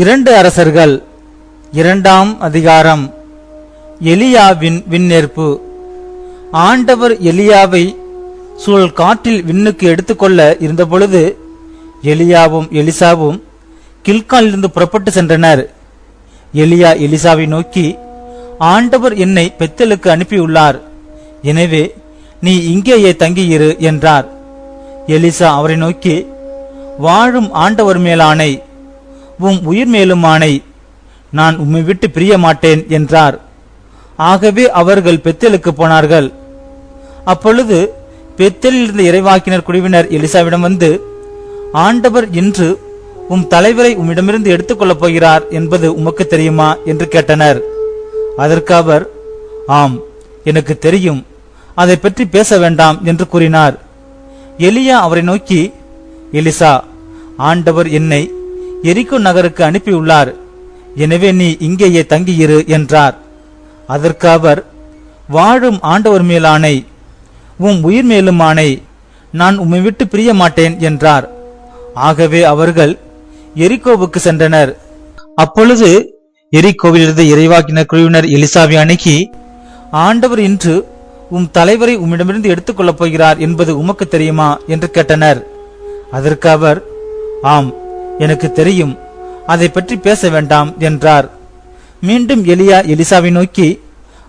இரண்டு அரசர்கள் இரண்டாம் அதிகாரம் எலியாவின் விண்ணேற்பு. ஆண்டவர் எலியாவை சூழல் காற்றில் விண்ணுக்கு எடுத்துக்கொள்ள இருந்தபொழுது எலியாவும் எலிசாவும் கில்காலிலிருந்து புறப்பட்டு சென்றனர். எலியா எலிசாவை நோக்கி ஆண்டவர் என்னை பெத்தலுக்கு அனுப்பியுள்ளார். எனவே நீ இங்கேயே தங்கியிரு என்றார். எலிசா அவரை நோக்கி வாழும் ஆண்டவர் மேலானை உம் உயிர் மேலும் நான் உம்மை விட்டு பிரிய மாட்டேன் என்றார். ஆகவே அவர்கள் பெத்தேலுக்கு போனார்கள். அப்பொழுது பெத்தலில் இருந்த இறைவாக்கினர் குழுவினர் எலிசாவிடம் வந்து ஆண்டவர் இன்று உம் தலைவரை உம்மிடமிருந்து எடுத்துக்கொள்ளப் போகிறார் என்பது உமக்கு தெரியுமா? என்று கேட்டனர். அதற்கு அவர் ஆம் எனக்கு தெரியும். அதை பற்றி பேச வேண்டாம் என்று கூறினார். எலியா அவரை நோக்கி எலிசா ஆண்டவர் என்னை எரிகோ நகருக்கு அனுப்பியுள்ளார். எனவே நீ இங்கேயே தங்கியிரு என்றார். அதற்கு அவர் வாழும் ஆண்டவர் மேலானை உம் உயிர் மேலும் ஆணை நான் உம்மை விட்டு பிரிய மாட்டேன் என்றார். ஆகவே அவர்கள் எரிகோவுக்கு சென்றனர். அப்பொழுது எரிக்கோவிலிருந்து இறைவாக்கின இறைவாக்கினர் குழுவினர் எலிசாவை அணுகி ஆண்டவர் இன்று உம் தலைவரை உம்மிடமிருந்து எடுத்துக்கொள்ளப் போகிறார் என்பது உமக்கு தெரியுமா? என்று கேட்டனர். அதற்கு அவர் ஆம் எனக்கு தெரியும். அதை பற்றி பேச வேண்டாம் என்றார். மீண்டும் எலியா எலிசாவை நோக்கி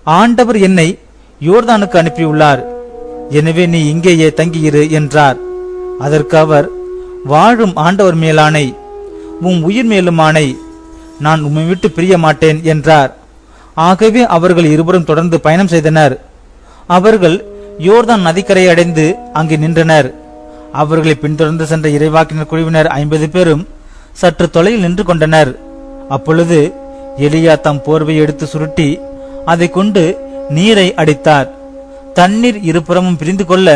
ஆண்டவர் என்னை யோர்தானுக்கு அனுப்பியுள்ளார். எனவே நீ இங்கேயே தங்கியிரு என்றார். அதற்கு அவர் வாழும் ஆண்டவர் மேலானை உம் உயிர் மேலுமானை நான் உம்மை விட்டு பிரிய மாட்டேன் என்றார். ஆகவே அவர்கள் இருவரும் தொடர்ந்து பயணம் செய்தனர். அவர்கள் யோர்தான் நதிக்கரை அடைந்து அங்கே நின்றனர். அவர்களை பின்தொடர்ந்து சென்ற இறைவாக்கினர் குழுவினர் ஐம்பது பேரும் சற்று தொலையில் நின்று கொண்டனர். அப்பொழுது எலியா தம் போர்வை எடுத்து சுருட்டி அதை கொண்டு நீரை அடித்தார். தண்ணீர் இருபுறமும் பிரிந்து கொள்ள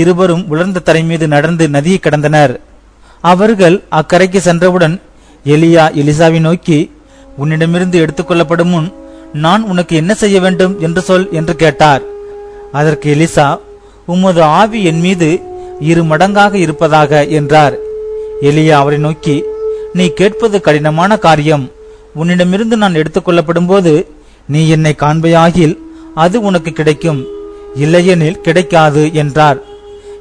இருவரும் உலர்ந்த தரை மீது நடந்து நதியை கடந்தனர். அவர்கள் அக்கரைக்கு சென்றவுடன் எலியா எலிசாவை நோக்கி உன்னிடமிருந்து எடுத்துக்கொள்ளப்படும் முன் நான் உனக்கு என்ன செய்ய வேண்டும் என்று சொல் என்று கேட்டார். அதற்கு எலிசா உமது ஆவி என் மீது இரு மடங்காக இருப்பதாக என்றார். எலியா அவரை நோக்கி நீ கேட்பது கடினமான காரியம். உன்னிடமிருந்து நான் எடுத்துக்கொள்ளப்படும் போது நீ என்னை காண்பையாகில் அது உனக்கு கிடைக்கும். இல்லையெனில் கிடைக்காது என்றார்.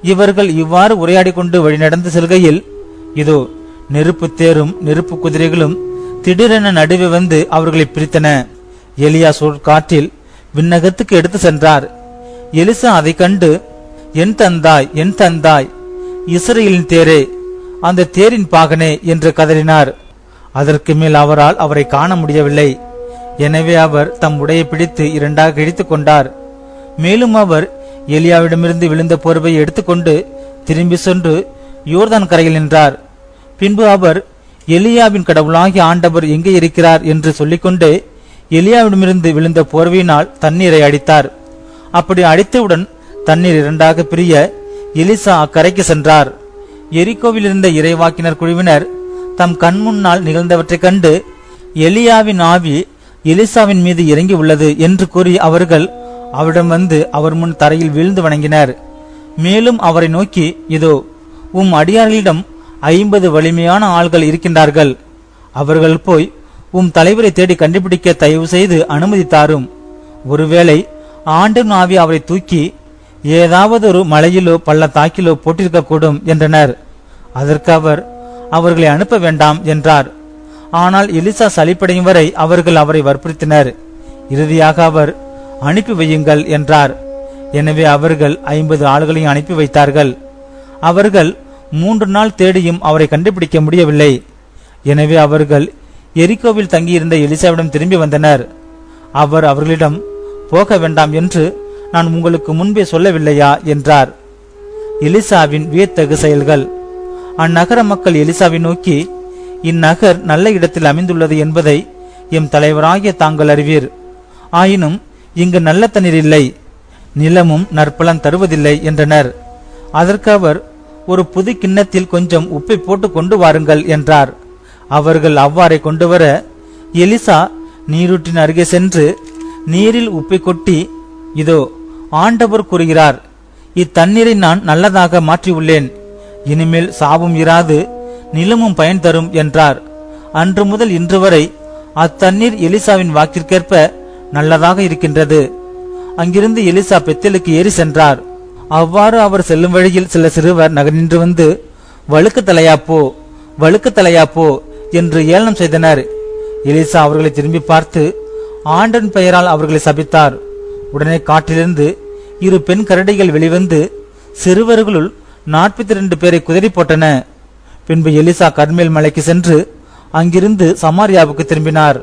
இவர்கள் இவ்வாறு உரையாடி கொண்டு வழிநடந்து செல்கையில் இதோ நெருப்பு தேரும் நெருப்பு குதிரைகளும் திடீரென நடுவே வந்து அவர்களை பிரித்தன. எலியா சொற்காற்றில் விண்ணகத்துக்கு எடுத்து சென்றார். எலிசா அதை கண்டு என் தந்தாய் என் தந்தாய் இஸ்ரேலின் தேரே அந்த தேரின் பாகனே என்று கதறினார். அதற்கு மேல் அவரால் அவரை காண முடியவில்லை. எனவே அவர் தம் உடையை பிடித்து இரண்டாக இழித்து கொண்டார். மேலும் அவர் எலியாவிடமிருந்து விழுந்த போர்வையை எடுத்துக்கொண்டு திரும்பி சென்று யோர்தான் கரையில் நின்றார். பின்பு அவர் எலியாவின் கடவுளாகி ஆண்டவர் எங்கே இருக்கிறார் என்று சொல்லிக்கொண்டு எலியாவிடமிருந்து விழுந்த போர்வையினால் தண்ணீரை அடித்தார். அப்படி அடித்தவுடன் தண்ணீர் இரண்டாக பிரிய எலிசா அக்கரைக்கு சென்றார். எரிகோவில் இருந்த இறைவாக்கினர் குழுவினர் தம் கண் முன்னால் நிகழ்ந்தவற்றைக் கண்டு எலியாவின் ஆவி எலிசாவின் மீது இறங்கி உள்ளது என்று கூறி அவர்கள் அவரிடம் வந்து அவர் முன் தரையில் வீழ்ந்து வணங்கினர். மேலும் அவரை நோக்கி இதோ உம் அடியார்களிடம் ஐம்பது வலிமையான ஆள்கள் இருக்கின்றார்கள். அவர்கள் போய் உம் தலைவரை தேடி கண்டுபிடிக்க தயவு செய்து அனுமதி தாரும். ஒருவேளை ஆண்டு ஆவி அவரை தூக்கி ஏதாவது ஒரு மலையிலோ பள்ளத்தாக்கிலோ போட்டிருக்கக்கூடும் என்றனர். அதற்கு அவர் அவர்களை அனுப்ப வேண்டாம் என்றார். ஆனால் எலிசா சளிப்படையும் வரை அவர்கள் அவரை வற்புறுத்தினர். இறுதியாக அவர் அனுப்பி வையுங்கள் என்றார். எனவே அவர்கள் ஐம்பது ஆள்களையும் அனுப்பி வைத்தார்கள். அவர்கள் மூன்று நாள் தேடியும் அவரை கண்டுபிடிக்க முடியவில்லை. எனவே அவர்கள் எரிகோவில் தங்கியிருந்த எலிசாவிடம் திரும்பி வந்தனர். அவர் அவர்களிடம் போக வேண்டாம் என்று நான் உங்களுக்கு முன்பே சொல்லவில்லையா? என்றார். எலிசாவின் வியத்தகு செயல்கள். அந்நகர மக்கள் எலிசாவை நோக்கி இந்நகர் நல்ல இடத்தில் அமைந்துள்ளது என்பதை எம் தலைவராகிய தாங்கள் அறிவீர். ஆயினும் இங்கு நல்ல தண்ணீர் இல்லை நிலமும் நற்பலன் தருவதில்லை என்றனர். அதற்கு அவர் ஒரு புது கிண்ணத்தில் கொஞ்சம் உப்பை போட்டு கொண்டு வாருங்கள் என்றார். அவர்கள் அவ்வாறே கொண்டு வர எலிசா நீரூற்றின் அருகே சென்று நீரில் உப்பை கொட்டி இதோ ஆண்டவர் கூறுகிறார் இத்தண்ணீரை நான் நல்லதாக மாற்றியுள்ளேன். இனிமேல் சாவும் இராது நிலமும் பயன் தரும் என்றார். அன்று முதல் இன்று வரை அத்தண்ணீர் எலிசாவின் வாக்கிற்கேற்ப நல்லதாக இருக்கின்றது. அங்கிருந்து எலிசா பெத்தலுக்கு ஏறி சென்றார். அவ்வாறு அவர் செல்லும் வழியில் சில சிறுவர் நின்று வந்து வழுக்கு தலையாப்போ வழுக்கு தலையாப்போ என்று ஏளனம் செய்தனர். எலிசா அவர்களை திரும்பி பார்த்து ஆண்டன் பெயரால் அவர்களை சபித்தார். உடனே காட்டிலிருந்து இரு பெண் கரடிகள் வெளிவந்து சிறுவர்களுள் நாற்பத்தி இரண்டு பேரை குதறி போட்டன. பின்பு எலிசா கர்மேல் மலைக்கு சென்று அங்கிருந்து சமாரியாவுக்கு திரும்பினார்.